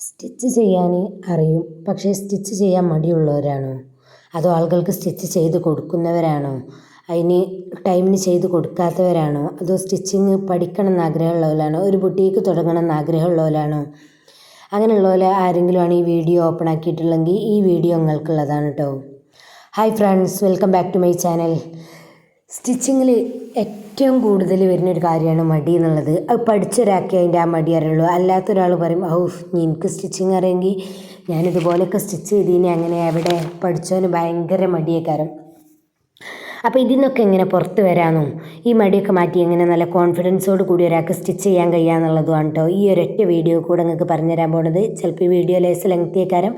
Stitch ചെയ്യാൻ അറിയും. പക്ഷേ സ്റ്റിച്ച് ചെയ്യാൻ മടിയുള്ളവരാണോ? അതോ ആളുകൾക്ക് സ്റ്റിച്ച് ചെയ്ത് കൊടുക്കുന്നവരാണോ? അതിന് ടൈമിന് ചെയ്ത് കൊടുക്കാത്തവരാണോ? അതോ സ്റ്റിച്ചിങ് പഠിക്കണം എന്ന് ആഗ്രഹമുള്ളവരാണോ ഒരു ബുട്ടീക്ക് തുടങ്ങണം എന്ന് ആഗ്രഹമുള്ളവരാണോ അങ്ങനെയുള്ളവർ ആരെങ്കിലും ആണ് ഈ വീഡിയോ ഓപ്പൺ ആക്കിയിട്ടുള്ളെങ്കിൽ ഈ വീഡിയോ നിങ്ങൾക്കുള്ളതാണ് കേട്ടോ hi friends welcome back to my channel സ്റ്റിച്ചിങ്ങിൽ ഏറ്റവും കൂടുതൽ വരുന്ന ഒരു കാര്യമാണ് മടി എന്നുള്ളത്. അത് പഠിച്ചൊരാക്കി അതിന്റെ ആ മടി അറിയുള്ളൂ. അല്ലാത്ത ഒരാൾ പറയും ഔഫ് എനിക്ക് സ്റ്റിച്ചിങ് അറിയെങ്കിൽ ഞാനിതുപോലെയൊക്കെ സ്റ്റിച്ച് ചെയ്തീനെ. അങ്ങനെ എവിടെ പഠിച്ചവന് ഭയങ്കര മടിയേക്കാരം. അപ്പോൾ ഇതിൽ നിന്നൊക്കെ എങ്ങനെ പുറത്ത് വരാമെന്നും ഈ മടിയൊക്കെ മാറ്റി എങ്ങനെ നല്ല കോൺഫിഡൻസോട് കൂടി ഒരാൾക്ക് സ്റ്റിച്ച് ചെയ്യാൻ കഴിയാന്നുള്ളതുമാണ് കേട്ടോ ഈ ഒരൊറ്റ വീഡിയോ കൂടെ നിങ്ങൾക്ക് പറഞ്ഞുതരാൻ പോണത്. ചിലപ്പോൾ ഈ വീഡിയോ ലേസ് ലെങ്ത്തിയേക്കാരം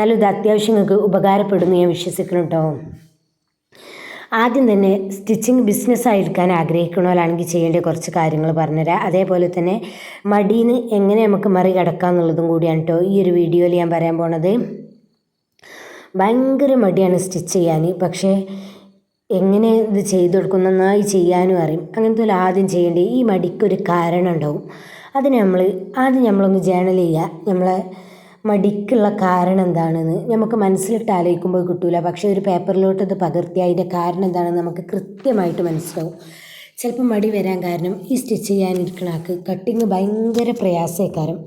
നല്ലത് അത്യാവശ്യം നിങ്ങൾക്ക് ഉപകാരപ്പെടുന്നു ഞാൻ വിശ്വസിക്കണം കേട്ടോ ആദ്യം തന്നെ സ്റ്റിച്ചിങ് ബിസിനസ്സായി എടുക്കാൻ ആഗ്രഹിക്കണവരാണെങ്കിൽ ചെയ്യേണ്ട കുറച്ച് കാര്യങ്ങൾ പറഞ്ഞുതരാം. അതേപോലെ തന്നെ മടിയിൽ എങ്ങനെ നമുക്ക് മറികടക്കാം എന്നുള്ളതും കൂടിയാണ് കേട്ടോ ഈ ഒരു വീഡിയോയിൽ ഞാൻ പറയാൻ പോണത്. ഭയങ്കര മടിയാണ് സ്റ്റിച്ച് ചെയ്യാൻ. പക്ഷേ എങ്ങനെ ഇത് ചെയ്തു കൊടുക്കും നന്നായി ചെയ്യാനും അറിയും. അങ്ങനത്തെ ഒരു ആദ്യം ചെയ്യേണ്ടത് ഈ മടിക്കൊരു കാരണം ഉണ്ടാവും. അതിന് നമ്മൾ ആദ്യം നമ്മളൊന്ന് ജേണൽ ചെയ്യുക. നമ്മളെ മടിക്കുള്ള കാരണം എന്താണെന്ന് നമുക്ക് മനസ്സിലിട്ട് ആലോചിക്കുമ്പോൾ കിട്ടൂല. പക്ഷേ ഒരു പേപ്പറിലോട്ട് ഇത് പകർത്തി അതിന്റെ കാരണം എന്താണെന്ന് നമുക്ക് കൃത്യമായിട്ട് മനസ്സിലാവും. ചിലപ്പോൾ മടി വരാൻ കാരണം ഈ സ്റ്റിച്ച് ചെയ്യാനിരിക്കണ ആൾക്ക് കട്ടിങ് ഭയങ്കര പ്രയാസക്കാരം.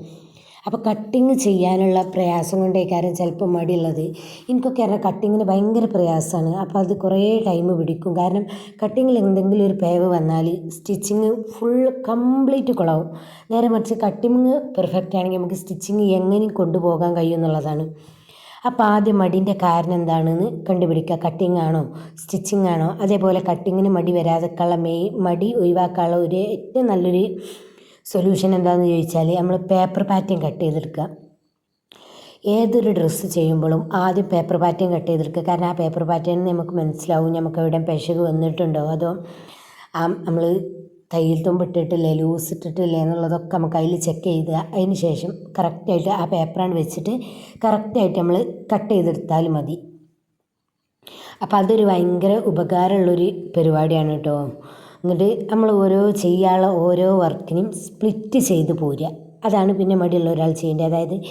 അപ്പോൾ കട്ടിങ് ചെയ്യാനുള്ള പ്രയാസം കൊണ്ടേക്കാരം ചിലപ്പോൾ മടിയുള്ളത്. എനിക്കൊക്കെ അറിയാം കട്ടിങ്ങിന് ഭയങ്കര പ്രയാസമാണ് അപ്പോൾ അത് കുറേ ടൈം പിടിക്കും. കാരണം കട്ടിങ്ങിൽ എന്തെങ്കിലും ഒരു പേവ് വന്നാൽ സ്റ്റിച്ചിങ് ഫുൾ കംപ്ലീറ്റ് കുളവും. നേരെ മറിച്ച് കട്ടിങ് പെർഫെക്റ്റ് ആണെങ്കിൽ നമുക്ക് സ്റ്റിച്ചിങ് എങ്ങനെയും കൊണ്ടുപോകാൻ കഴിയും എന്നുള്ളതാണ്. അപ്പോൾ ആദ്യം മടിന്റെ കാരണം എന്താണെന്ന് കണ്ടുപിടിക്കുക കട്ടിങ് ആണോ? സ്റ്റിച്ചിങ് ആണോ? അതേപോലെ കട്ടിങ്ങിന് മടി വരാതെക്കുള്ള മെയ് മടി ഒഴിവാക്കാനുള്ള ഒരു ഏറ്റവും നല്ലൊരു സൊല്യൂഷൻ എന്താണെന്ന് ചോദിച്ചാൽ നമ്മൾ പേപ്പർ പാറ്റേൺ കട്ട് ചെയ്തെടുക്കുക. ഏതൊരു ഡ്രസ്സ് ചെയ്യുമ്പോഴും ആദ്യം പേപ്പർ പാറ്റേൺ കട്ട് ചെയ്തെടുക്കുക. കാരണം ആ പേപ്പർ പാറ്റേൺ നമുക്ക് മനസ്സിലാവും നമുക്ക് എവിടെ പെശക് വന്നിട്ടുണ്ടോ. അതോ ആ നമ്മൾ തയ്യൽ തുമ്പ് ഇട്ടിട്ടില്ലേ ലൂസ് ഇട്ടിട്ടില്ലേ എന്നുള്ളതൊക്കെ നമുക്ക് അതിൽ ചെക്ക് ചെയ്ത് അതിന് ശേഷം കറക്റ്റായിട്ട് ആ പേപ്പറാണ് വെച്ചിട്ട് കറക്റ്റായിട്ട് നമ്മൾ കട്ട് ചെയ്തെടുത്താൽ മതി. അപ്പോൾ അതൊരു ഭയങ്കര ഉപകാരമുള്ളൊരു പരിപാടിയാണ് കേട്ടോ. എന്നിട്ട് നമ്മൾ ഓരോ ചെയ്യാനുള്ള ഓരോ വർക്കിനും സ്പ്ലിറ്റ് ചെയ്ത് പോരുക. അതാണ് പിന്നെ മടിയുള്ള ഒരാൾ ചെയ്യേണ്ടത്. അതായത്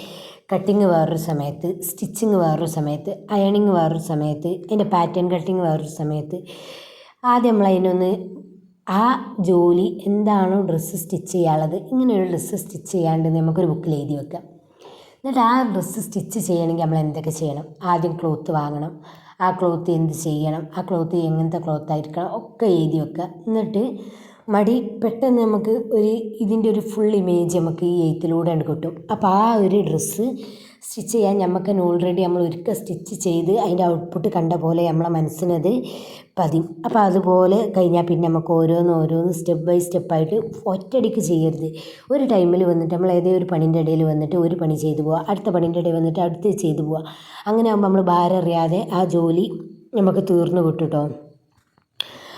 കട്ടിങ് വേറൊരു സമയത്ത് സ്റ്റിച്ചിങ് വേറൊരു സമയത്ത് അയണിങ് വേറൊരു സമയത്ത് അതിന്റെ പാറ്റേൺ കട്ടിങ് വേറൊരു സമയത്ത്. ആദ്യം നമ്മൾ അതിനൊന്ന് ആ ജോലി എന്താണോ ഡ്രസ്സ് സ്റ്റിച്ച് ചെയ്യാനുള്ളത് ഇങ്ങനെയൊരു ഡ്രസ്സ് സ്റ്റിച്ച് ചെയ്യാണ്ട് നമുക്കൊരു ബുക്കിൽ എഴുതി വെക്കാം. എന്നിട്ട് ആ ഡ്രസ്സ് സ്റ്റിച്ച് ചെയ്യണമെങ്കിൽ നമ്മൾ എന്തൊക്കെ ചെയ്യണം? ആദ്യം ക്ലോത്ത് വാങ്ങണം. ആ ക്ലോത്ത് എന്ത് ചെയ്യണം? ആ ക്ലോത്ത് എങ്ങനത്തെ ക്ലോത്ത് ആയിരിക്കണം? ഒക്കെ എഴുതി വെക്കുക. എന്നിട്ട് മടി പെട്ടെന്ന് നമുക്ക് ഒരു ഇതിന്റെ ഒരു ഫുൾ ഇമേജ് നമുക്ക് ഈ എഴുത്തിലൂടെ കിട്ടും. അപ്പോൾ ആ ഒരു ഡ്രസ്സ് സ്റ്റിച്ച് ചെയ്യാൻ നമുക്ക് ഓൾറെഡി നമ്മൾ ഒരിക്കൽ സ്റ്റിച്ച് ചെയ്ത് അതിന്റെ ഔട്ട്പുട്ട് കണ്ട പോലെ നമ്മളെ മനസ്സിനത് പതിയും അപ്പോൾ അതുപോലെ കഴിഞ്ഞാൽ പിന്നെ നമുക്ക് ഓരോന്ന് ഓരോന്ന് സ്റ്റെപ്പ് ബൈ സ്റ്റെപ്പായിട്ട് ഒറ്റയടിക്ക് ചെയ്യരുത്. ഒരു ടൈമിൽ വന്നിട്ട് നമ്മൾ ഏതേ ഒരു പണിന്റെ ഇടയിൽ വന്നിട്ട് ഒരു പണി ചെയ്തു പോവുക അടുത്ത പണിന്റെ ഇടയിൽ വന്നിട്ട് അടുത്ത് ചെയ്തു പോവുക അങ്ങനെ ആകുമ്പോൾ നമ്മൾ ഭാരം അറിയാതെ ആ ജോലി നമുക്ക് തീർന്നു കേട്ടോ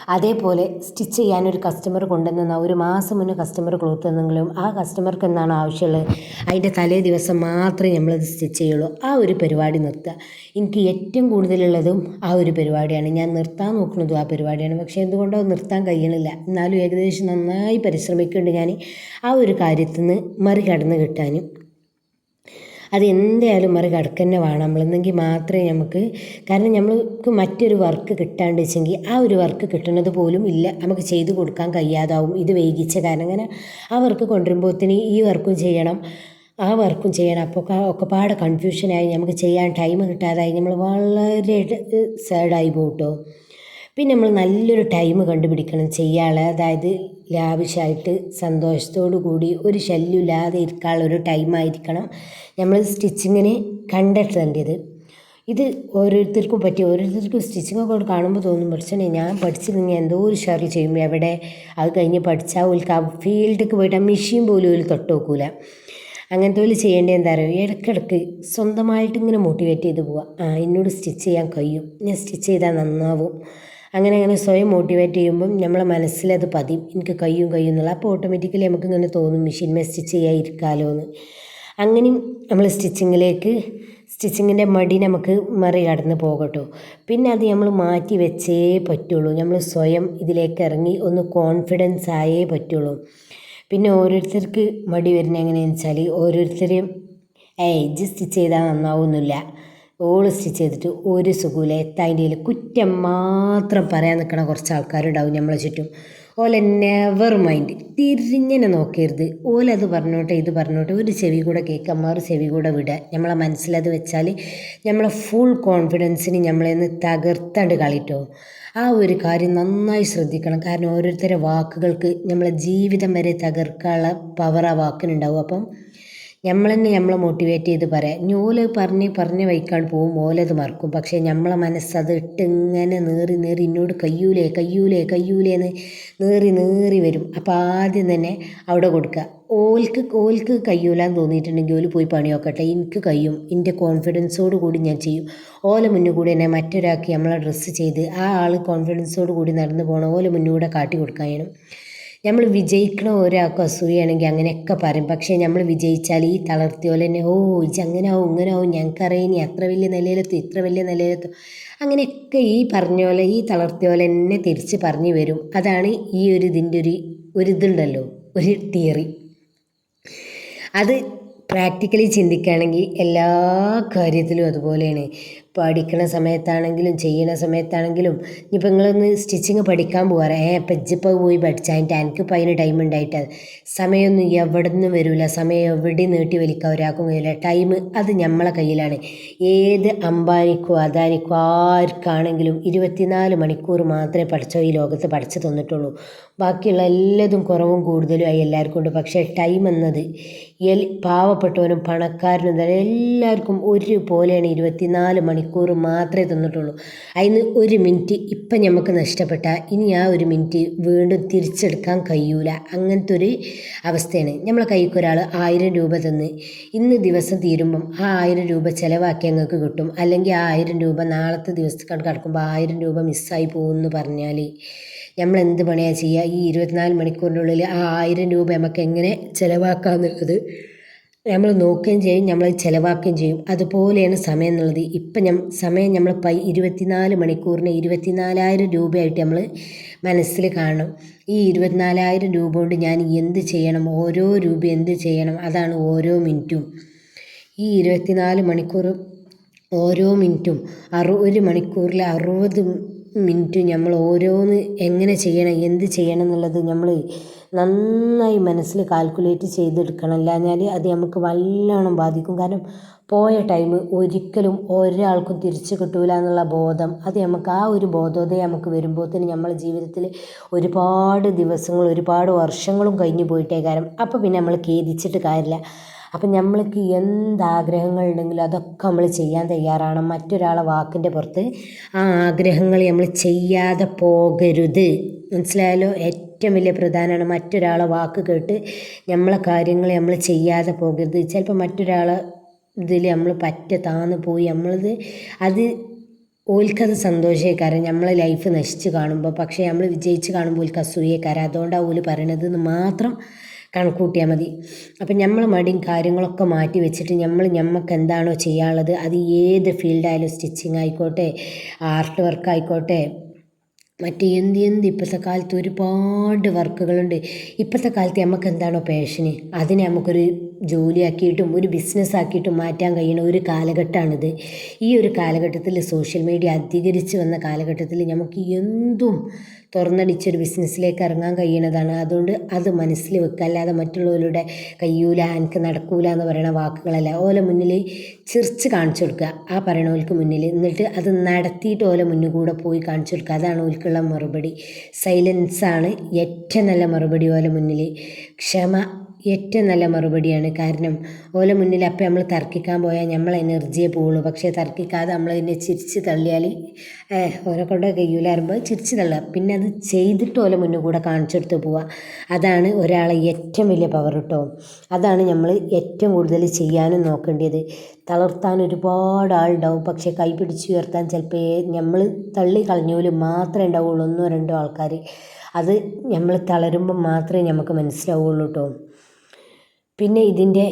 അതേപോലെ സ്റ്റിച്ച് ചെയ്യാൻ ഒരു കസ്റ്റമർ കൊണ്ടുവന്ന ഒരു മാസം മുന്നേ കസ്റ്റമർ ക്ലോത്ത് തന്നെങ്കിലും ആ കസ്റ്റമർക്ക് എന്താണ് ആവശ്യമുള്ളത്? അതിന്റെ തലേ ദിവസം മാത്രമേ നമ്മളത് സ്റ്റിച്ച് ചെയ്യുള്ളൂ. ആ ഒരു പരിപാടി നിർത്തുക. എനിക്ക് ഏറ്റവും കൂടുതലുള്ളതും ആ ഒരു പരിപാടിയാണ്. ഞാൻ നിർത്താൻ നോക്കുന്നതും ആ പരിപാടിയാണ്. പക്ഷേ എന്തുകൊണ്ടോ നിർത്താൻ കഴിയണില്ല. എന്നാലും ഏകദേശം നന്നായി പരിശ്രമിക്കുന്നുണ്ട് ഞാൻ ആ ഒരു കാര്യത്തിൽ നിന്ന് മറികടന്ന് കിട്ടാനും അത് എന്തായാലും മറികടക്കുക തന്നെ വേണം. നമ്മളെന്നെങ്കിൽ മാത്രമേ നമുക്ക് കാരണം നമ്മൾക്ക് മറ്റൊരു വർക്ക് കിട്ടാണ്ട് വെച്ചെങ്കിൽ ആ ഒരു വർക്ക് കിട്ടുന്നത് പോലും ഇല്ല. നമുക്ക് ചെയ്തു കൊടുക്കാൻ കഴിയാതാവും. ഇത് വൈകിച്ച കാരണം അങ്ങനെ ആ വർക്ക് കൊണ്ടുവരുമ്പോഴത്തേന് ഈ വർക്കും ചെയ്യണം. ആ വർക്കും ചെയ്യണം. അപ്പോൾ ഒക്കെപ്പാട് കൺഫ്യൂഷനായി നമുക്ക് ചെയ്യാൻ ടൈം കിട്ടാതായി. നമ്മൾ വളരെ സാഡായി പോട്ടോ പിന്നെ നമ്മൾ നല്ലൊരു ടൈം കണ്ടുപിടിക്കണം. ചെയ്യാനുള്ള അതായത് ലാവിഷായിട്ട് സന്തോഷത്തോടു കൂടി ഒരു ശല്യമില്ലാതെ ഇരിക്കാനുള്ള ഒരു ടൈമായിരിക്കണം നമ്മൾ സ്റ്റിച്ചിങ്ങിന് കണ്ടെത്തേണ്ടത്. ഇത് ഓരോരുത്തർക്കും പറ്റി ഓരോരുത്തർക്കും സ്റ്റിച്ചിങ് ഒക്കെ കാണുമ്പോൾ തോന്നും പക്ഷേ ഞാൻ പഠിച്ചിരുന്നെങ്കിൽ എന്തോ ഒരു ഷെയർ ചെയ്യുമ്പോൾ എവിടെ? അത് കഴിഞ്ഞ് പഠിച്ചാൽ ഓൽക്ക് ആ പോയിട്ട് ആ മെഷീൻ പോലും ഒരു തൊട്ട് നോക്കൂല. അങ്ങനത്തെ പോലെ ചെയ്യേണ്ടത് എന്താ പറയുക ഇടയ്ക്കിടയ്ക്ക് സ്വന്തമായിട്ട് ഇങ്ങനെ മോട്ടിവേറ്റ് ചെയ്ത് പോവുക ആ എന്നോട് സ്റ്റിച്ച് ചെയ്യാൻ കഴിയും. ഞാൻ സ്റ്റിച്ച് ചെയ്താൽ നന്നാവും. അങ്ങനെ അങ്ങനെ സ്വയം മോട്ടിവേറ്റ് ചെയ്യുമ്പം നമ്മളെ മനസ്സിലത് പതിയും. എനിക്ക് കയ്യും കയ്യും എന്നുള്ള. അപ്പോൾ ഓട്ടോമാറ്റിക്കലി നമുക്ക് ഇങ്ങനെ തോന്നും മെഷീൻ സ്റ്റിച്ച് ചെയ്യാതിരിക്കാമല്ലോ എന്ന്. അങ്ങനെയും നമ്മൾ സ്റ്റിച്ചിങ്ങിലേക്ക് സ്റ്റിച്ചിങ്ങിന്റെ മടി നമുക്ക് മറികടന്ന് പോകട്ടോ. പിന്നെ അത് നമ്മൾ മാറ്റി വെച്ചേ പറ്റുള്ളൂ. നമ്മൾ സ്വയം ഇതിലേക്ക് ഇറങ്ങി ഒന്ന് കോൺഫിഡൻസ് ആയേ പറ്റുള്ളൂ. പിന്നെ ഓരോരുത്തർക്ക് മടി വരുന്നത് എങ്ങനെയാണെന്ന് വെച്ചാൽ ഓരോരുത്തരെയും ഏയ് ഇജ് സ്റ്റിച്ച് ചെയ്താൽ നന്നാവുന്നില്ല ഓൾ സ്റ്റിച്ച് ചെയ്തിട്ട് ഒരു സുഖമില്ല എത്തായിന്റെ കുറ്റം മാത്രം പറയാൻ നിൽക്കണ കുറച്ച് ആൾക്കാരുണ്ടാവും നമ്മളെ ചുറ്റും. ഓല നെവർ മൈൻഡ് തിരിഞ്ഞനെ നോക്കരുത്. ഓലത് പറഞ്ഞോട്ടെ ഇത് പറഞ്ഞോട്ടെ ഒരു ചെവി കൂടെ കേൾക്കുക മറു ചെവി കൂടെ വിടുക നമ്മളെ മനസ്സിലത് വെച്ചാൽ നമ്മളെ ഫുൾ കോൺഫിഡൻസിന് നമ്മളെന്ന് തകർത്താണ്ട് കളിട്ടോ. ആ ഒരു കാര്യം നന്നായി ശ്രദ്ധിക്കണം. കാരണം ഓരോരുത്തരുടെ വാക്കുകൾക്ക് നമ്മളെ ജീവിതം വരെ തകർക്കാനുള്ള പവർ ആ വാക്കിനുണ്ടാവും. അപ്പം നമ്മൾ തന്നെ നമ്മളെ മോട്ടിവേറ്റ് ചെയ്ത് പറയാം. ഓൽ പറഞ്ഞ് പറഞ്ഞ് വൈക്കാണ്ട് പോവും ഓലത് മറക്കും. പക്ഷേ നമ്മളെ മനസ്സത് ഇട്ട് ഇങ്ങനെ നേറി നേറി എന്നോട് കയ്യൂലേ കയ്യൂലേ കയ്യൂലേന്ന് നേറി നേറി വരും. അപ്പോൾ ആദ്യം തന്നെ അവിടെ കൊടുക്കുക ഓൽക്ക് ഓൽക്ക് കയ്യൂലാന്ന് തോന്നിയിട്ടുണ്ടെങ്കിൽ ഓൽ പോയി പണി നോക്കട്ടെ എനിക്ക് കഴിയും എന്റെ കോൺഫിഡൻസോട് കൂടി ഞാൻ ചെയ്യും. ഓല മുന്നിൽ കൂടി എന്നെ മറ്റൊരാൾക്ക് നമ്മളെ ഡ്രസ്സ് ചെയ്ത് ആ ആൾ കോൺഫിഡൻസോട് കൂടി നടന്നു പോകണം ഓല മുന്നിലൂടെ കാട്ടി ചെയ്യണം നമ്മൾ വിജയിക്കണ ഒരാൾക്ക് അസൂയാണെങ്കിൽ അങ്ങനെയൊക്കെ പറയും. പക്ഷേ നമ്മൾ വിജയിച്ചാൽ ഈ തളർത്തിയോലെ തന്നെ ഓ ഇജ് അങ്ങനെ ആവും ഇങ്ങനെ ആവും ഞങ്ങൾക്കറിയാം ഇനി അത്ര വലിയ നിലയിലെത്തും ഇത്ര വലിയ നിലയിലെത്തും. അങ്ങനെയൊക്കെ ഈ പറഞ്ഞ പോലെ ഈ തളർത്തിയ പോലെ തന്നെ തിരിച്ച് പറഞ്ഞു വരും. അതാണ് ഈ ഒരു ഇതിന്റെ ഒരു ഒരു ഇതുണ്ടല്ലോ ഒരു തിയറി. അത് പ്രാക്ടിക്കലി ചിന്തിക്കുകയാണെങ്കിൽ എല്ലാ കാര്യത്തിലും അതുപോലെയാണ്. പഠിക്കണ സമയത്താണെങ്കിലും ചെയ്യണ സമയത്താണെങ്കിലും ഇനിയിപ്പോൾ നിങ്ങളൊന്ന് സ്റ്റിച്ചിങ് പഠിക്കാൻ പോകാറ് ഏ ഇജ്ജിപ്പോൾ പോയി പഠിച്ചാൽ അതിന്റെ എനിക്കിപ്പോൾ അതിന് ടൈം ഉണ്ടായിട്ട് സമയമൊന്നും എവിടെ നിന്നും വരില്ല സമയം എവിടെ നീട്ടി വലിക്കാൻ ഒരാൾക്കും കഴിയില്ല. ടൈം അത് നമ്മളെ കയ്യിലാണ്. ഏത് അംബാനിക്കോ അദാനിക്കോ ആർക്കാണെങ്കിലും ഇരുപത്തിനാല് മണിക്കൂർ മാത്രമേ പഠിച്ചോ ഈ ലോകത്ത് പഠിച്ചു തന്നിട്ടുള്ളൂ. ബാക്കിയുള്ള എല്ലാതും കുറവും കൂടുതലും ആയി എല്ലാവർക്കും ഉണ്ട്. പക്ഷേ ടൈം എന്നത് എൽ പാവപ്പെട്ടവനും പണക്കാരനും തന്നെ എല്ലാവർക്കും ഒരുപോലെയാണ് ഇരുപത്തിനാല് മണിക്കൂർ മാത്രമേ തന്നിട്ടുള്ളൂ. അതിന് ഒരു മിനിറ്റ് ഇപ്പം നമുക്ക് നഷ്ടപ്പെട്ട ഇനി ആ ഒരു മിനിറ്റ് വീണ്ടും തിരിച്ചെടുക്കാൻ കഴിയൂല. അങ്ങനത്തെ ഒരു അവസ്ഥയാണ്. നമ്മളെ കൈക്ക് ഒരാൾ ആയിരം രൂപ തന്ന് ഇന്ന് ദിവസം തീരുമ്പം ആ ആയിരം രൂപ ചിലവാക്കി ഞങ്ങൾക്ക് കിട്ടും. അല്ലെങ്കിൽ ആ ആയിരം രൂപ നാളത്തെ ദിവസത്തിൽ കിടക്കുമ്പോൾ ആയിരം രൂപ മിസ്സായി പോകുമെന്ന് പറഞ്ഞാൽ നമ്മൾ എന്ത് പണിയാണ് ചെയ്യുക ഈ ഇരുപത്തിനാല് മണിക്കൂറിനുള്ളിൽ ആ ആയിരം രൂപ നമുക്ക് എങ്ങനെ ചിലവാക്കാമെന്നുള്ളത് നമ്മൾ നോക്കുകയും ചെയ്യും നമ്മൾ ചിലവാക്കുകയും ചെയ്യും. അതുപോലെയാണ് സമയം എന്നുള്ളത് ഇപ്പം ഞം സമയം നമ്മൾ പൈ ഇരുപത്തിനാല് മണിക്കൂറിന് ഇരുപത്തിനാലായിരം രൂപയായിട്ട് നമ്മൾ മനസ്സിൽ കാണണം. ഈ ഇരുപത്തിനാലായിരം രൂപ കൊണ്ട് ഞാൻ എന്ത് ചെയ്യണം? ഓരോ രൂപ എന്ത് ചെയ്യണം? അതാണ് ഓരോ മിനിറ്റും. ഈ ഇരുപത്തിനാല് മണിക്കൂർ ഓരോ മിനിറ്റും. അറു ഒരു മണിക്കൂറിൽ അറുപത് മിനിറ്റ് നമ്മൾ ഓരോന്ന് എങ്ങനെ ചെയ്യണം എന്ത് ചെയ്യണം എന്നുള്ളത് നമ്മൾ നന്നായി മനസ്സിൽ കാൽക്കുലേറ്റ് ചെയ്തെടുക്കണം. അല്ലാഞ്ഞാൽ അത് നമുക്ക് വല്ലോണം ബാധിക്കും. കാരണം പോയ ടൈം ഒരിക്കലും ഒരാൾക്കും തിരിച്ചു കിട്ടൂല എന്നുള്ള ബോധം അത് നമുക്ക് ആ ഒരു ബോധോദയം നമുക്ക് വരുമ്പോഴത്തേന് നമ്മളെ ജീവിതത്തിൽ ഒരുപാട് ദിവസങ്ങളും ഒരുപാട് വർഷങ്ങളും കഴിഞ്ഞു പോയിട്ടേ കാരണം അപ്പോൾ പിന്നെ നമ്മൾ ഖേദിച്ചിട്ട് കാര്യമില്ല അപ്പം നമ്മൾക്ക് എന്ത് ആഗ്രഹങ്ങളുണ്ടെങ്കിലും അതൊക്കെ നമ്മൾ ചെയ്യാൻ തയ്യാറാണ്. മറ്റൊരാളെ വാക്കിന്റെ പുറത്ത് ആ ആഗ്രഹങ്ങൾ നമ്മൾ ചെയ്യാതെ പോകരുത്. മനസ്സിലായാലോ ഏറ്റവും വലിയ പ്രധാനമാണ് മറ്റൊരാളെ വാക്ക് കേട്ട് നമ്മളെ കാര്യങ്ങൾ നമ്മൾ ചെയ്യാതെ പോകരുത്. ചിലപ്പോൾ മറ്റൊരാളെ ഇതിൽ നമ്മൾ പറ്റ താന്ന് പോയി നമ്മളത് അത് ഓൽക്കത് സന്തോഷേക്കാരം. നമ്മളെ ലൈഫ് നശിച്ച് കാണുമ്പോൾ. പക്ഷേ നമ്മൾ വിജയിച്ച് കാണുമ്പോൾ ഓൽക്ക് അസൂയേക്കാരം അതുകൊണ്ടാണ് ഓൽ പറയണതെന്ന് മാത്രം കണക്കൂട്ടിയാൽ മതി. അപ്പം നമ്മൾ മടിയും കാര്യങ്ങളൊക്കെ മാറ്റി വെച്ചിട്ട് നമ്മൾ നമുക്ക് എന്താണോ ചെയ്യാനുള്ളത് അത് ഏത് ഫീൽഡായാലും സ്റ്റിച്ചിങ് ആയിക്കോട്ടെ ആർട്ട് വർക്ക് ആയിക്കോട്ടെ മറ്റ് എന്ത് എന്ത് ഇപ്പോഴത്തെ കാലത്ത് ഒരുപാട് വർക്കുകളുണ്ട് ഇപ്പോഴത്തെ കാലത്ത് നമുക്ക് എന്താണോ പാഷന് അതിനെ നമുക്കൊരു ജോലിയാക്കിയിട്ടും ഒരു ബിസിനസ് ആക്കിയിട്ടും മാറ്റാൻ കഴിയുന്ന ഒരു കാലഘട്ടമാണിത്. ഈ ഒരു കാലഘട്ടത്തിൽ സോഷ്യൽ മീഡിയ അധികരിച്ച് വന്ന കാലഘട്ടത്തിൽ നമുക്ക് എന്തും തുറന്നടിച്ചൊരു ബിസിനസ്സിലേക്ക് ഇറങ്ങാൻ കഴിയുന്നതാണ്. അതുകൊണ്ട് അത് മനസ്സിൽ വെക്കുക. അല്ലാതെ മറ്റുള്ളവരുടെ കയ്യൂല എനിക്ക് നടക്കൂല എന്ന് പറയുന്ന വാക്കുകളല്ല. ഓല മുന്നിൽ ചിർച്ച് കാണിച്ചു കൊടുക്കുക. ആ പറയണവർക്ക് മുന്നിൽ. എന്നിട്ട് അത് നടത്തിയിട്ട് ഓല മുന്നിൽ കൂടെ പോയി കാണിച്ചു കൊടുക്കുക. അതാണ് ഓൽക്കുള്ള മറുപടി. സൈലൻസാണ് ഏറ്റവും നല്ല മറുപടി ഓല മുന്നിൽ. ക്ഷമ ഏറ്റവും നല്ല മറുപടിയാണ്. കാരണം ഓല മുന്നിൽ അപ്പം നമ്മൾ തർക്കിക്കാൻ പോയാൽ നമ്മൾ എനർജിയെ പോവുള്ളൂ. പക്ഷേ തർക്കിക്കാതെ നമ്മൾ അതിനെ ചിരിച്ച് തള്ളിയാൽ ഓനെ കൊണ്ട് കഴിയൂലാറുമ്പോൾ ചിരിച്ച് തള്ളുക. പിന്നെ അത് ചെയ്തിട്ട് ഓല മുന്നിൽ കൂടെ കാണിച്ചെടുത്ത് പോവുക. അതാണ് ഒരാളെ ഏറ്റവും വലിയ പവർ കേട്ടോ അതാണ് നമ്മൾ ഏറ്റവും കൂടുതൽ ചെയ്യാനും നോക്കേണ്ടത് തളർത്താൻ ഒരുപാട് ആളുണ്ടാവും. പക്ഷേ കൈ പിടിച്ച് ഉയർത്താൻ ചിലപ്പോൾ നമ്മൾ തള്ളി കളഞ്ഞോലും മാത്രമേ ഉണ്ടാവുള്ളൂ. ഒന്നോ രണ്ടോ ആൾക്കാർ അത് നമ്മൾ തളരുമ്പോൾ മാത്രമേ നമുക്ക് മനസ്സിലാവുള്ളൂ കേട്ടോ. പിന്നെ ഇതിന്റെ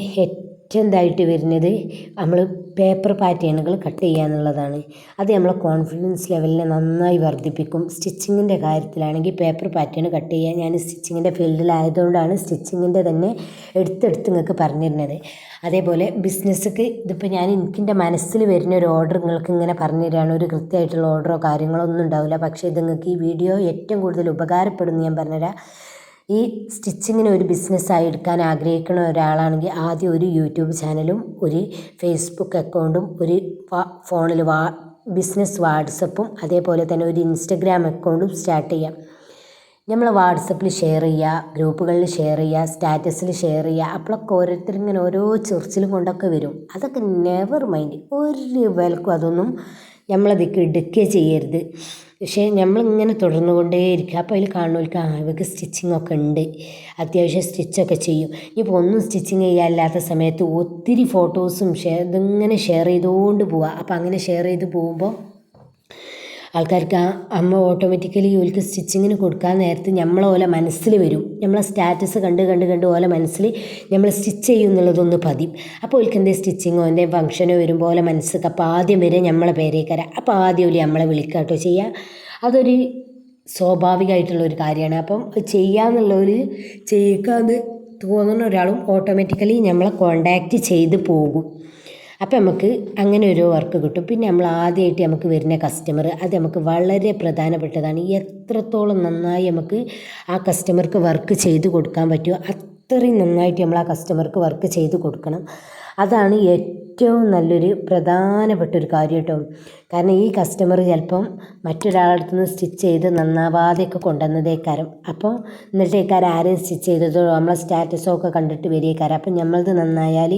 ഇതായിട്ട് വരുന്നത്? നമ്മൾ പേപ്പർ പാറ്റേണുകൾ കട്ട് ചെയ്യുക എന്നുള്ളതാണ് അത് നമ്മളെ കോൺഫിഡൻസ് ലെവലിനെ നന്നായി വർദ്ധിപ്പിക്കും. സ്റ്റിച്ചിങ്ങിന്റെ കാര്യത്തിലാണെങ്കിൽ പേപ്പർ പാറ്റേൺ കട്ട് ചെയ്യുക ഞാൻ സ്റ്റിച്ചിങ്ങിന്റെ ഫീൽഡിലായതുകൊണ്ടാണ് സ്റ്റിച്ചിങ്ങിന്റെ തന്നെ എടുത്തെടുത്ത് നിങ്ങൾക്ക് പറഞ്ഞിരുന്നത്. അതേപോലെ ബിസിനസ്സൊക്കെ ഇതിപ്പോൾ ഞാൻ എനിക്കിന്റെ മനസ്സിൽ വരുന്ന ഒരു ഓർഡർ നിങ്ങൾക്ക് ഇങ്ങനെ പറഞ്ഞു തരികയാണ് ഒരു കൃത്യമായിട്ടുള്ള ഓർഡറോ കാര്യങ്ങളോ ഒന്നും ഉണ്ടാവില്ല. പക്ഷേ ഇത് നിങ്ങൾക്ക് ഈ വീഡിയോ ഏറ്റവും കൂടുതൽ ഉപകാരപ്പെടുന്നു ഞാൻ പറഞ്ഞുതരാം. ഈ സ്റ്റിച്ചിങ്ങിനെ ഒരു ബിസിനസ്സായി എടുക്കാൻ ആഗ്രഹിക്കുന്ന ഒരാളാണെങ്കിൽ ആദ്യം ഒരു യൂട്യൂബ് ചാനലും ഒരു ഫേസ്ബുക്ക് അക്കൗണ്ടും ഒരു ഫോണിൽ വാ ബിസിനസ് വാട്സപ്പും അതേപോലെ തന്നെ ഒരു ഇൻസ്റ്റഗ്രാം അക്കൗണ്ടും സ്റ്റാർട്ട് ചെയ്യാം. നമ്മൾ വാട്സപ്പിൽ ഷെയർ ചെയ്യുക ഗ്രൂപ്പുകളിൽ ഷെയർ ചെയ്യുക സ്റ്റാറ്റസിൽ ഷെയർ ചെയ്യുക അപ്പോഴൊക്കെ ഓരോരുത്തർ ഇങ്ങനെ ഓരോ ചൊറിച്ചിലും കൊണ്ടൊക്കെ വരും. അതൊക്കെ നെവർ മൈൻഡ് ഒരു വിലക്കും അതൊന്നും നമ്മളതിക്ക് എടുക്കുകയേ ചെയ്യരുത്. പക്ഷേ നമ്മളിങ്ങനെ തുടർന്നു കൊണ്ടേയിരിക്കുക അപ്പോൾ അതിൽ കാണുന്നവർക്ക് ആ ഇവർക്ക് സ്റ്റിച്ചിങ് ഒക്കെ ഉണ്ട്. അത്യാവശ്യം സ്റ്റിച്ചൊക്കെ ചെയ്യും. ഇനിയിപ്പോൾ ഒന്നും സ്റ്റിച്ചിങ് ചെയ്യാല്ലാത്ത സമയത്ത് ഒത്തിരി ഫോട്ടോസും ഷെയർ ഇതിങ്ങനെ ഷെയർ ചെയ്തുകൊണ്ട് പോവുക അപ്പോൾ അങ്ങനെ ഷെയർ ചെയ്ത് പോകുമ്പോൾ ആൾക്കാർക്ക് ആ അമ്മ ഓട്ടോമാറ്റിക്കലി ഓൽക്ക് സ്റ്റിച്ചിങ്ങിന് കൊടുക്കാൻ നേരത്ത് നമ്മളെ ഓല മനസ്സിൽ വരും. നമ്മളെ സ്റ്റാറ്റസ് കണ്ട് കണ്ട് കണ്ട് ഓല മനസ്സിൽ നമ്മൾ സ്റ്റിച്ച് ചെയ്യും എന്നുള്ളതൊന്ന് പതിയും. അപ്പോൾ ഓൽക്ക് എന്തേ സ്റ്റിച്ചിങ്ങോ എന്തേ ഫംഗ്ഷനോ വരുമ്പോൾ ഓല മനസ്സൊക്കെ അപ്പോൾ ആദ്യം വരെ നമ്മളെ പേരേക്കര. അപ്പോൾ ആദ്യം ഓലി നമ്മളെ വിളിക്കാട്ടോ ചെയ്യുക അതൊരു സ്വാഭാവികമായിട്ടുള്ള ഒരു കാര്യമാണ് അപ്പം ചെയ്യാന്നുള്ളൊരു ചെയ്യിക്കാന്ന് തോന്നുന്ന ഒരാളും ഓട്ടോമാറ്റിക്കലി നമ്മളെ കോണ്ടാക്റ്റ് ചെയ്ത് പോകും. അപ്പം നമുക്ക് അങ്ങനെ ഒരു വർക്ക് കിട്ടും. പിന്നെ നമ്മൾ ആദ്യമായിട്ട് നമുക്ക് വരുന്ന കസ്റ്റമർ അത് നമുക്ക് വളരെ പ്രധാനപ്പെട്ടതാണ്. എത്രത്തോളം നന്നായി നമുക്ക് ആ കസ്റ്റമർക്ക് വർക്ക് ചെയ്ത് കൊടുക്കാൻ പറ്റുമോ അത്രയും നന്നായിട്ട് നമ്മൾ ആ കസ്റ്റമർക്ക് വർക്ക് ചെയ്ത് കൊടുക്കണം. അതാണ് ഏറ്റവും നല്ലൊരു പ്രധാനപ്പെട്ട ഒരു കാര്യം കേട്ടോ കാരണം ഈ കസ്റ്റമർ ചിലപ്പം മറ്റൊരാളുടെ നിന്ന് സ്റ്റിച്ച് ചെയ്ത് നന്നാവാതെയൊക്കെ കൊണ്ടുവന്നതേക്കാരം. അപ്പോൾ എന്നിട്ടേക്കാരം ആരെയും സ്റ്റിച്ച് ചെയ്തതോ നമ്മളെ സ്റ്റാറ്റസോ ഒക്കെ കണ്ടിട്ട് വരികക്കാരം അപ്പം നമ്മളത് നന്നായാൽ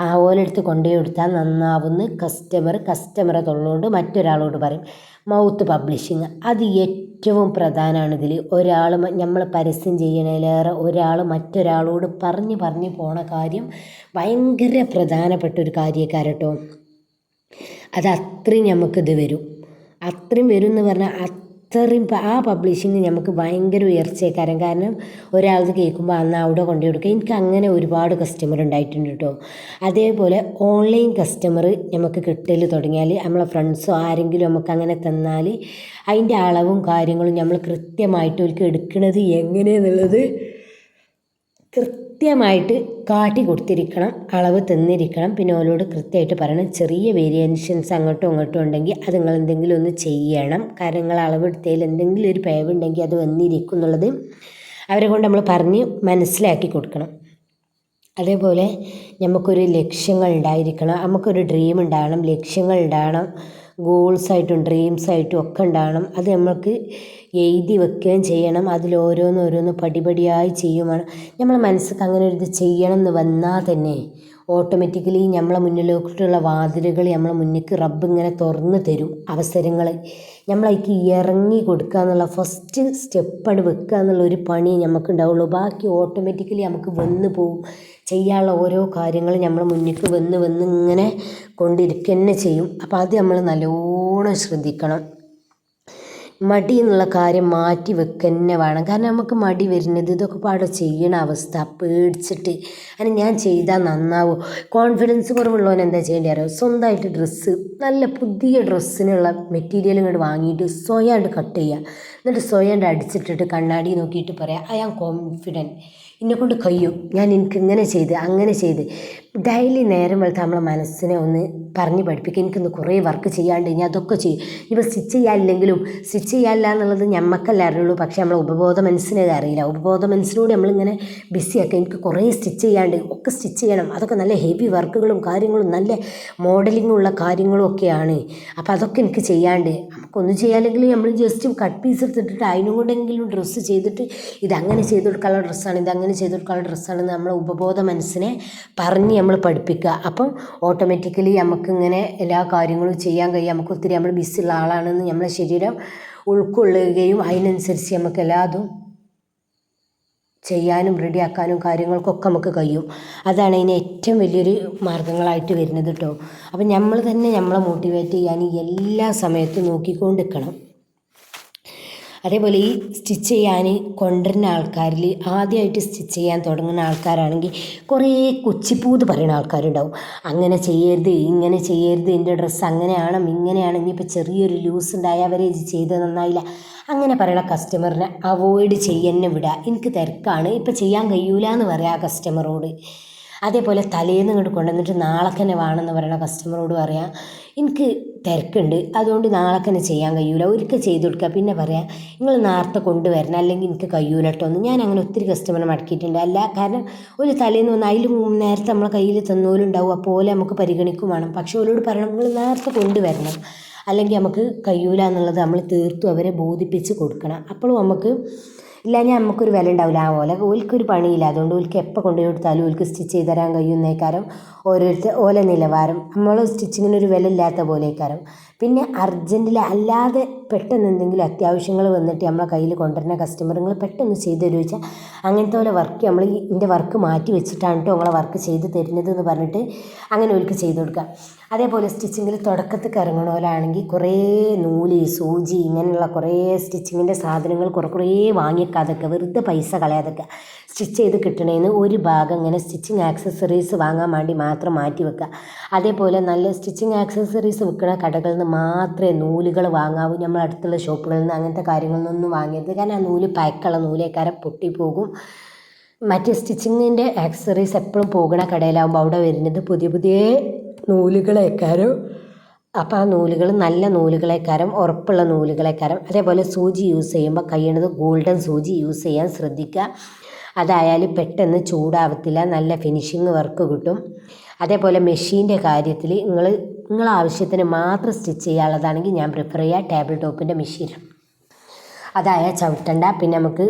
ആ ഓലെടുത്ത് കൊണ്ടുപോയി കൊടുത്താൽ നന്നാവുന്ന കസ്റ്റമർ കസ്റ്റമറെ തൊള്ളുകൊണ്ട് മറ്റൊരാളോട് പറയും. മൗത്ത് പബ്ലിഷിങ് അത് ഏറ്റവും പ്രധാനമാണ് ഇതിൽ ഒരാൾ നമ്മൾ പരസ്യം ചെയ്യണേലേറെ ഒരാൾ മറ്റൊരാളോട് പറഞ്ഞ് പറഞ്ഞ് പോണ കാര്യം ഭയങ്കര പ്രധാനപ്പെട്ട ഒരു കാര്യക്കാരട്ടോ. അത് അത്രയും നമുക്കിത് വരും. അത്രയും വരും എന്ന് പറഞ്ഞാൽ അത്രയും ആ പബ്ലിഷിങ് നമുക്ക് ഭയങ്കര ഉയർച്ചയേക്കാരം. കാരണം ഒരാളത് കേൾക്കുമ്പോൾ അന്ന് അവിടെ കൊണ്ടു കൊടുക്കുക എനിക്ക് അങ്ങനെ ഒരുപാട് കസ്റ്റമർ ഉണ്ടായിട്ടുണ്ട് കേട്ടോ അതേപോലെ ഓൺലൈൻ കസ്റ്റമർ നമുക്ക് കിട്ടൽ തുടങ്ങിയാൽ നമ്മളെ ഫ്രണ്ട്സോ ആരെങ്കിലും നമുക്ക് അങ്ങനെ തന്നാൽ അതിന്റെ അളവും കാര്യങ്ങളും നമ്മൾ കൃത്യമായിട്ട് അവർക്ക് എടുക്കുന്നത് എങ്ങനെയെന്നുള്ളത് കൃത്യമായിട്ട് കാട്ടി കൊടുത്തിരിക്കണം അളവ് തന്നിരിക്കണം. പിന്നെ അവനോട് കൃത്യമായിട്ട് പറയണം ചെറിയ വേരിയേഷൻസ് അങ്ങോട്ടും ഇങ്ങോട്ടും ഉണ്ടെങ്കിൽ അത് നിങ്ങൾ എന്തെങ്കിലും ഒന്ന് ചെയ്യണം. കാരണം നിങ്ങൾ അളവെടുത്തതിൽ എന്തെങ്കിലും ഒരു പേവ് ഉണ്ടെങ്കിൽ അത് വന്നിരിക്കും എന്നുള്ളത് അവരെ കൊണ്ട് നമ്മൾ പറഞ്ഞ് മനസ്സിലാക്കി കൊടുക്കണം. അതേപോലെ നമുക്കൊരു ലക്ഷ്യങ്ങൾ ഉണ്ടായിരിക്കണം നമുക്കൊരു ഡ്രീം ഉണ്ടാകണം ലക്ഷ്യങ്ങൾ ഉണ്ടാകണം ഗോൾസായിട്ടും ഡ്രീംസായിട്ടും ഒക്കെ ഉണ്ടാകണം. അത് നമ്മൾക്ക് എഴുതി വെക്കുകയും ചെയ്യണം. ഓരോന്ന് പടിപടിയായി ചെയ്യുമാണ് നമ്മളെ മനസ്സിലേക്ക് അങ്ങനെ ഒരു ഇത് ചെയ്യണം എന്ന് വന്നാൽ തന്നെ ഓട്ടോമാറ്റിക്കലി നമ്മളെ മുന്നിലോട്ടുള്ള വാതിലുകൾ നമ്മളെ മുന്നിലേക്ക് റബ്ബ് ഇങ്ങനെ തുറന്ന് തരും അവസരങ്ങൾ. നമ്മളതിലേക്ക് ഇറങ്ങി കൊടുക്കുക എന്നുള്ള ഫസ്റ്റ് സ്റ്റെപ്പാണ് വെക്കുക എന്നുള്ള ഒരു പണി നമുക്ക് ഉണ്ടാവുള്ളൂ. ബാക്കി ഓട്ടോമാറ്റിക്കലി നമുക്ക് വന്നു പോവും. ചെയ്യാനുള്ള ഓരോ കാര്യങ്ങൾ നമ്മളെ മുന്നിലേക്ക് വന്ന് വന്ന് ഇങ്ങനെ കൊണ്ടിരിക്കുക ചെയ്യും. അപ്പോൾ അത് നമ്മൾ നല്ലോണം ശ്രദ്ധിക്കണം. മടി എന്നുള്ള കാര്യം മാറ്റി വെക്കുക തന്നെ വേണം. കാരണം നമുക്ക് മടി വരുന്നത് ഇതൊക്കെ പാടെ ചെയ്യണ അവസ്ഥ. പേടിച്ചിട്ട്. അതിന് ഞാൻ ചെയ്താൽ നന്നാവോ? കോൺഫിഡൻസ് കുറവുള്ളവൻ എന്താ ചെയ്യേണ്ടി അറിയോ? സ്വന്തമായിട്ട് ഡ്രസ്സ് നല്ല പുതിയ ഡ്രസ്സിനുള്ള മെറ്റീരിയൽ ഇങ്ങോട്ട് വാങ്ങിയിട്ട് സ്വയമായിട്ട് കട്ട് ചെയ്യുക എന്നിട്ട് സ്വയം അടിച്ചിട്ടിട്ട് കണ്ണാടി നോക്കിയിട്ട് പറയാം ഐ ആം കോൺഫിഡന്റ് എന്നെ കൊണ്ട് കഴിയും. ഞാൻ എനിക്ക് ഇങ്ങനെ ചെയ്ത് അങ്ങനെ ചെയ്ത്. ഡെയിലി നേരം വെളുത്ത് നമ്മളെ മനസ്സിനെ ഒന്ന് പറഞ്ഞ് പഠിപ്പിക്കുക എനിക്കൊന്ന് കുറേ വർക്ക് ചെയ്യാണ്ട് ഞാൻ അതൊക്കെ ചെയ്യും. ഇപ്പോൾ സ്റ്റിച്ച് ചെയ്യാനില്ലെങ്കിലും സ്റ്റിച്ച് ചെയ്യാനില്ല എന്നുള്ളത് ഞമ്മക്കല്ല അറിയുള്ളൂ. പക്ഷേ നമ്മളെ ഉപബോധ മനസ്സിനെ അറിയില്ല. ഉപബോധ മനസ്സിനോട് നമ്മളിങ്ങനെ ബിസിയാക്കുക എനിക്ക് കുറേ സ്റ്റിച്ച് ചെയ്യാണ്ട് ഒക്കെ സ്റ്റിച്ച് ചെയ്യണം. അതൊക്കെ നല്ല ഹെവി വർക്കുകളും കാര്യങ്ങളും നല്ല മോഡലിങ്ങുള്ള കാര്യങ്ങളും ഒക്കെയാണ്. അപ്പോൾ അതൊക്കെ എനിക്ക് ചെയ്യാണ്ട് നമുക്കൊന്നും ചെയ്യാനില്ലെങ്കിൽ നമ്മൾ ജസ്റ്റ് കട്ട് പീസ് എടുത്തിട്ട് അതിനും കൊണ്ടെങ്കിലും ഡ്രസ്സ് ചെയ്തിട്ട് ഇതങ്ങനെ ചെയ്ത് കൊടുക്കാനുള്ള ഡ്രസ്സാണ് ഇതങ്ങനെ ചെയ്ത് കൊടുക്കാനുള്ള ഡ്രസ്സാണെന്ന് നമ്മളെ ഉപബോധ മനസ്സിനെ പറഞ്ഞ് നമ്മൾ പഠിപ്പിക്കുക. അപ്പം ഓട്ടോമാറ്റിക്കലി നമുക്കിങ്ങനെ എല്ലാ കാര്യങ്ങളും ചെയ്യാൻ കഴിയും. നമുക്ക് ഒത്തിരി നമ്മൾ ബിസിയുള്ള ആളാണെന്ന് നമ്മളെ ശരീരം ഉൾക്കൊള്ളുകയും അതിനനുസരിച്ച് നമുക്ക് എല്ലാതും ചെയ്യാനും റെഡിയാക്കാനും കാര്യങ്ങൾക്കൊക്കെ നമുക്ക് കഴിയും. അതാണ് അതിന് ഏറ്റവും വലിയൊരു മാർഗങ്ങളായിട്ട് വരുന്നത് കേട്ടോ അപ്പം നമ്മൾ തന്നെ നമ്മളെ മോട്ടിവേറ്റ് ചെയ്യാൻ എല്ലാ സമയത്തും നോക്കിക്കൊണ്ട് നിൽക്കണം അതേപോലെ ഈ സ്റ്റിച്ച് ചെയ്യാൻ കൊണ്ടുവരുന്ന ആൾക്കാരിൽ ആദ്യമായിട്ട് സ്റ്റിച്ച് ചെയ്യാൻ തുടങ്ങുന്ന ആൾക്കാരാണെങ്കിൽ കുറേ കൊച്ചിപ്പൂത് പറയുന്ന ആൾക്കാരുണ്ടാവും. അങ്ങനെ ചെയ്യരുത് ഇങ്ങനെ ചെയ്യരുത് എന്റെ ഡ്രസ്സ് അങ്ങനെയാണ് ഇങ്ങനെയാണ് ഇനിയിപ്പോൾ ചെറിയൊരു ലൂസ് ഉണ്ടായാൽ അവരെ ഇത് ചെയ്ത് നന്നായില്ല. അങ്ങനെ പറയുന്ന കസ്റ്റമറിനെ അവോയ്ഡ് ചെയ്യന്നെ വിടുക എനിക്ക് തിരക്കാണ് ഇപ്പം ചെയ്യാൻ കഴിയൂല എന്ന് പറയാം ആ കസ്റ്റമറോട് അതേപോലെ തലേന്ന് ഇങ്ങോട്ട് കൊണ്ടുവന്നിട്ട് നാളെ തന്നെ വേണമെന്ന് പറയുന്ന കസ്റ്റമറോട് പറയാം എനിക്ക് തിരക്കുണ്ട്. അതുകൊണ്ട് നാളെ തന്നെ ചെയ്യാൻ കഴിയൂല. ഒരിക്കൽ ചെയ്ത് കൊടുക്കുക പിന്നെ പറയാം നിങ്ങൾ നേരത്തെ കൊണ്ടുവരണം. അല്ലെങ്കിൽ എനിക്ക് കഴിയൂല കേട്ടോ എന്ന് ഞാൻ അങ്ങനെ ഒത്തിരി കസ്റ്റമറെ മടക്കിയിട്ടുണ്ട്. അല്ല കാരണം ഒരു തലേന്ന് വന്ന് അതിൽ നേരത്തെ നമ്മളെ കയ്യിൽ തന്നോലുണ്ടാവും. അപ്പോൾ നമുക്ക് പരിഗണിക്കും വേണം. പക്ഷെ ഓരോട് പറയണം നിങ്ങൾ നേരത്തെ കൊണ്ടുവരണം. അല്ലെങ്കിൽ നമുക്ക് കഴിയൂല എന്നുള്ളത് നമ്മൾ തീർത്തും അവരെ ബോധിപ്പിച്ച് കൊടുക്കണം. അപ്പോഴും നമുക്ക് ഇല്ല ഞാൻ നമുക്കൊരു വില ഉണ്ടാവില്ല ആ ഓല ഓൽക്കൊരു പണിയില്ല. അതുകൊണ്ട് ഓൽക്ക് എപ്പോൾ കൊണ്ടുപോയി കൊടുത്താലും ഓൽക്ക് സ്റ്റിച്ച് ചെയ്ത് തരാൻ കഴിയുന്നേക്കാരം. ഓരോരുത്തർ ഓല നിലവാരം. നമ്മൾ സ്റ്റിച്ചിങ്ങിന് ഒരു വില ഇല്ലാത്ത പോലേക്കാരം. പിന്നെ അർജന്റിൽ അല്ലാതെ പെട്ടെന്ന് എന്തെങ്കിലും അത്യാവശ്യങ്ങൾ വന്നിട്ട് നമ്മളെ കയ്യിൽ കൊണ്ടുവരുന്ന കസ്റ്റമറുകൾ പെട്ടെന്ന് ചെയ്ത് തരുമോ അങ്ങനത്തെ പോലെ വർക്ക് നമ്മൾ ഇതിന്റെ വർക്ക് മാറ്റി വെച്ചിട്ടാണ് കേട്ടോ നമ്മളെ വർക്ക് ചെയ്ത് തരുന്നത് എന്ന് പറഞ്ഞിട്ട് അങ്ങനെ ഒരിക്കൽ ചെയ്ത് കൊടുക്കുക അതേപോലെ സ്റ്റിച്ചിങ്ങിൽ തുടക്കത്തിൽ ആണെങ്കിൽ കുറേ നൂൽ സൂചി ഇങ്ങനെയുള്ള കുറേ സ്റ്റിച്ചിങ്ങിന്റെ സാധനങ്ങൾ കുറേ കുറേ വാങ്ങിക്കാതൊക്കെ വെറുതെ പൈസ കളയാതൊക്കെ. സ്റ്റിച്ച് ചെയ്ത് കിട്ടണേന്ന് ഒരു ഭാഗം ഇങ്ങനെ സ്റ്റിച്ചിങ് ആക്സസറീസ് വാങ്ങാൻ വേണ്ടി മാത്രം മാറ്റി വെക്കുക. അതേപോലെ നല്ല സ്റ്റിച്ചിങ് ആക്സസറീസ് വിൽക്കുന്ന കടകളിൽ നിന്ന് മാത്രമേ നൂലുകൾ വാങ്ങാവൂ. നമ്മൾ അടുത്തുള്ള ഷോപ്പുകളിൽ നിന്ന് അങ്ങനത്തെ കാര്യങ്ങളിൽ നിന്നൊന്നും വാങ്ങരുത്. കാരണം ആ നൂൽ പയക്കുള്ള നൂലേക്കാരം പൊട്ടിപ്പോകും. മറ്റ് സ്റ്റിച്ചിങ്ങിന്റെ ആക്സസറീസ് എപ്പോഴും പോകുന്ന കടയിലാകുമ്പോൾ അവിടെ വരുന്നത് പുതിയ പുതിയ നൂലുകളേക്കാരും അപ്പോൾ ആ നൂലുകൾ നല്ല നൂലുകളേക്കാരം ഉറപ്പുള്ള നൂലുകളേക്കാരം. അതേപോലെ സൂചി യൂസ് ചെയ്യുമ്പോൾ കഴിയണത് ഗോൾഡൻ സൂചി യൂസ് ചെയ്യാൻ ശ്രദ്ധിക്കുക. അതായാൽ പെട്ടെന്ന് ചൂടാവത്തില്ല. നല്ല ഫിനിഷിങ് വർക്ക് കിട്ടും. അതേപോലെ മെഷീന്റെ കാര്യത്തിൽ നിങ്ങൾ നിങ്ങൾ ആവശ്യത്തിന് മാത്രം സ്റ്റിച്ച് ചെയ്യാനുള്ളതാണെങ്കിൽ ഞാൻ പ്രിഫർ ചെയ്യുക ടേബിൾ ടോപ്പിന്റെ മെഷീൻ അതായ ചവിട്ടണ്ട. പിന്നെ നമുക്ക്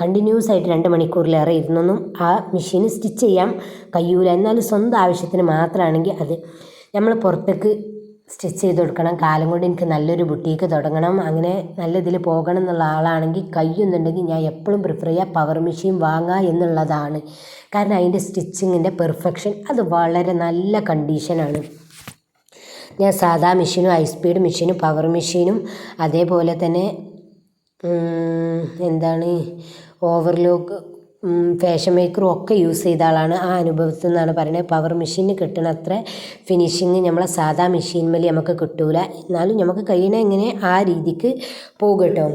കണ്ടിന്യൂസ് ആയിട്ട് രണ്ട് മണിക്കൂറിലേറെ ഇരുന്നൊന്നും ആ മെഷീൻ സ്റ്റിച്ച് ചെയ്യാം കഴിയൂല. എന്നാലും സ്വന്തം ആവശ്യത്തിന് മാത്രമാണെങ്കിൽ അത് നമ്മൾ പുറത്തേക്ക് സ്റ്റിച്ച് ചെയ്ത് കൊടുക്കണം. കാലം കൊണ്ട് എനിക്ക് നല്ലൊരു ബുട്ടീക്ക് തുടങ്ങണം. അങ്ങനെ നല്ല ഇതിൽ പോകണം എന്നുള്ള ആളാണെങ്കിൽ കയ്യൊന്നുണ്ടെങ്കിൽ ഞാൻ എപ്പോഴും പ്രിഫർ ചെയ്യുക പവർ മെഷീൻ വാങ്ങുക എന്നുള്ളതാണ്. കാരണം അതിന്റെ സ്റ്റിച്ചിങ്ങിന്റെ പെർഫെക്ഷൻ അത് വളരെ നല്ല കണ്ടീഷനാണ് ഞാൻ സാധാ മെഷീനും ഹൈ സ്പീഡ് മെഷീനും പവർ മെഷീനും അതേപോലെ തന്നെ എന്താണ് ഓവർലോക്ക് ഫാഷൻ മേക്കറും ഒക്കെ യൂസ് ചെയ്ത ആളാണ് ആ അനുഭവത്തിൽ നിന്നാണ് പറയുന്നത്. പവർ മെഷീന് കിട്ടണ അത്ര ഫിനിഷിങ് നമ്മളെ സാധാ മെഷീൻ മെഷീൻമേൽ നമുക്ക് കിട്ടൂല. എന്നാലും നമുക്ക് കഴിയണ ഇങ്ങനെ ആ രീതിക്ക് പോകും കേട്ടോ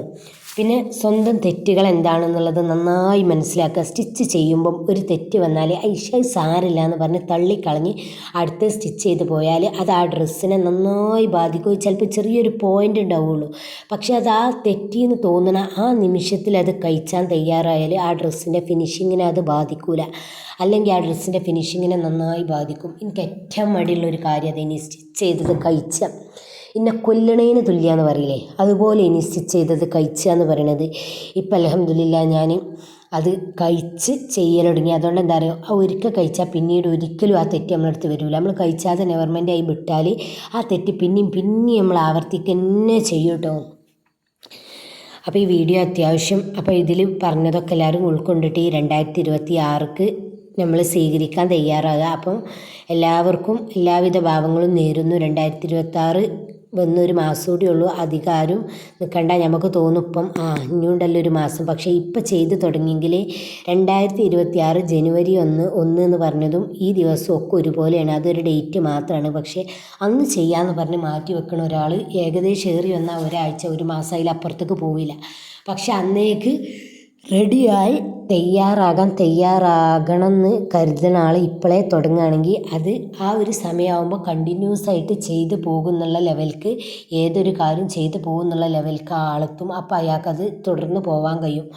പിന്നെ സ്വന്തം തെറ്റുകൾ എന്താണെന്നുള്ളത് നന്നായി മനസ്സിലാക്കുക. സ്റ്റിച്ച് ചെയ്യുമ്പം ഒരു തെറ്റ് വന്നാൽ ഐഷ സാരില്ല എന്ന് പറഞ്ഞ് തള്ളിക്കളഞ്ഞ് അടുത്ത് സ്റ്റിച്ച് ചെയ്ത് പോയാൽ അത് ആ ഡ്രസ്സിനെ നന്നായി ബാധിക്കും. ചിലപ്പോൾ ചെറിയൊരു പോയിന്റ് ഉണ്ടാവുള്ളൂ. പക്ഷേ അത് ആ തെറ്റിയെന്ന് തോന്നുന്ന ആ നിമിഷത്തിൽ അത് കഴിച്ചാൻ തയ്യാറായാൽ ആ ഡ്രസ്സിന്റെ ഫിനിഷിങ്ങിനെ അത് ബാധിക്കൂല. അല്ലെങ്കിൽ ആ ഡ്രസ്സിന്റെ ഫിനിഷിങ്ങിനെ നന്നായി ബാധിക്കും. എനിക്ക് ഏറ്റവും മടിയുള്ളൊരു കാര്യം അത് ഇനി സ്റ്റിച്ച് ചെയ്തത് കഴിച്ച. ഇന്നെ കൊല്ലണേന് തുല്യമെന്ന് പറയില്ലേ? അതുപോലെ ഇനി സ്റ്റിച്ച് ചെയ്തത് കഴിച്ചുക എന്ന് പറയണത്. ഇപ്പം അലഹമില്ല ഞാൻ അത് കഴിച്ച് ചെയ്യൽ തുടങ്ങി. അതുകൊണ്ട് എന്താ പറയുക ആ ഒരിക്കൽ കഴിച്ചാൽ പിന്നീട് ഒരിക്കലും ആ തെറ്റ് നമ്മളടുത്ത് വരില്ല നമ്മൾ കഴിച്ചാതെ നെവർമെന്റ് ആയി വിട്ടാൽ ആ തെറ്റ് പിന്നെയും പിന്നെയും നമ്മൾ ആവർത്തിക്കന്നെ ചെയ്യും കേട്ടോ. അപ്പോൾ ഈ വീഡിയോ അത്യാവശ്യം അപ്പോൾ ഇതിൽ പറഞ്ഞതൊക്കെ എല്ലാവരും ഉൾക്കൊണ്ടിട്ട് ഈ രണ്ടായിരത്തി ഇരുപത്തി ആർക്ക് നമ്മൾ സ്വീകരിക്കാൻ തയ്യാറാകുക അപ്പം എല്ലാവർക്കും എല്ലാവിധ ഭാവങ്ങളും നേരുന്നു. രണ്ടായിരത്തി ഇരുപത്തി വന്നൊരു മാസം കൂടി ഉള്ളൂ അധികാരം നിൽക്കണ്ട നമുക്ക് തോന്നും ഇപ്പം ആ ഇനിയുണ്ടല്ലോ ഒരു മാസം. പക്ഷേ ഇപ്പം ചെയ്ത് തുടങ്ങിയെങ്കിൽ രണ്ടായിരത്തി ഇരുപത്തി ആറ് ജനുവരി ഒന്ന് ഒന്ന് എന്ന് പറഞ്ഞതും ഈ ദിവസവും ഒക്കെ ഒരുപോലെയാണ്. അതൊരു ഡേറ്റ് മാത്രമാണ് പക്ഷേ അന്ന് ചെയ്യാമെന്ന് പറഞ്ഞ് മാറ്റി വെക്കണ ഒരാൾ ഏകദേശം ഏറി വന്നാൽ ഒരാഴ്ച ഒരു മാസം അതിലപ്പുറത്തേക്ക് പോവില്ല. പക്ഷെ അന്നേക്ക് റെഡിയായി തയ്യാറാകാൻ തയ്യാറാകണം എന്ന് കരുതുന്ന ആൾ ഇപ്പോഴേ തുടങ്ങുകയാണെങ്കിൽ അത് ആ ഒരു സമയമാകുമ്പോൾ കണ്ടിന്യൂസ് ആയിട്ട് ചെയ്തു പോകുന്നുള്ള ലെവൽക്ക് ഏതൊരു കാര്യം ചെയ്തു പോകുന്നുള്ള ലെവൽക്ക് ആളെത്തും. അപ്പോൾ അയാൾക്കത് തുടർന്ന് പോകാൻ കഴിയും.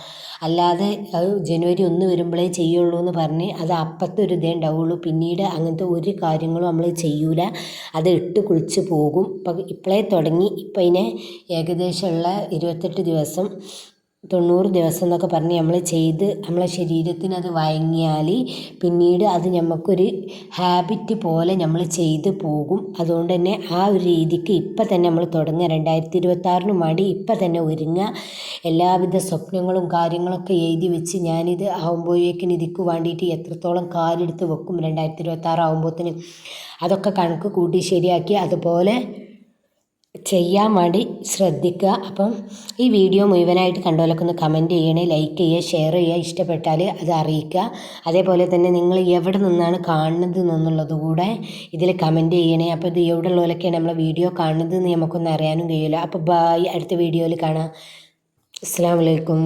അല്ലാതെ അത് ജനുവരി ഒന്ന് വരുമ്പോഴേ ചെയ്യുള്ളൂ എന്ന് പറഞ്ഞ് അത് അപ്പത്തെ ഒരു ഇതേ ഉണ്ടാവുള്ളൂ. പിന്നീട് അങ്ങനത്തെ ഒരു കാര്യങ്ങളും നമ്മൾ ചെയ്യൂല. അത് ഇട്ട് കുളിച്ച് പോകും. ഇപ്പം ഇപ്പോഴേ തുടങ്ങി. ഇപ്പം അതിനെ ഏകദേശമുള്ള ഇരുപത്തെട്ട് ദിവസം തൊണ്ണൂറ് ദിവസം എന്നൊക്കെ പറഞ്ഞ് നമ്മൾ ചെയ്ത് നമ്മളെ ശരീരത്തിന് അത് വഴങ്ങിയാൽ പിന്നീട് അത് നമുക്കൊരു ഹാബിറ്റ് പോലെ നമ്മൾ ചെയ്ത് പോകും. അതുകൊണ്ട് തന്നെ ആ ഒരു രീതിക്ക് ഇപ്പം തന്നെ നമ്മൾ തുടങ്ങുക. രണ്ടായിരത്തി ഇരുപത്താറിന് മടി ഇപ്പം തന്നെ ഒരുങ്ങുക. എല്ലാവിധ സ്വപ്നങ്ങളും കാര്യങ്ങളൊക്കെ എഴുതി വെച്ച് ഞാനിത് ആകുമ്പോഴേക്കിന് ഇതിക്ക് വേണ്ടിയിട്ട് എത്രത്തോളം കാലെടുത്ത് വെക്കും രണ്ടായിരത്തി ഇരുപത്താറ് അതൊക്കെ കണക്ക് കൂട്ടി ശരിയാക്കി. അതുപോലെ ചെയ്യാൻ വേണ്ടി ശ്രദ്ധിക്കുക. അപ്പം ഈ വീഡിയോ മുഴുവനായിട്ട് കണ്ടോലൊക്കെ ഒന്ന് കമന്റ് ചെയ്യണേ ലൈക്ക് ചെയ്യുക ഷെയർ ചെയ്യുക ഇഷ്ടപ്പെട്ടാൽ അത് അറിയിക്കുക. അതേപോലെ തന്നെ നിങ്ങൾ എവിടെ നിന്നാണ് കാണുന്നത് എന്നുള്ളത് കൂടെ ഇതിൽ കമന്റ് ചെയ്യണേ. അപ്പോൾ ഇത് എവിടെ ഉള്ളവരൊക്കെയാണ് നമ്മളെ വീഡിയോ കാണുന്നത് എന്ന് നമുക്കൊന്നും അറിയാനും കഴിയില്ല. അപ്പോൾ ബായ് അടുത്ത വീഡിയോയിൽ കാണാം. അസ്സാം വലൈക്കും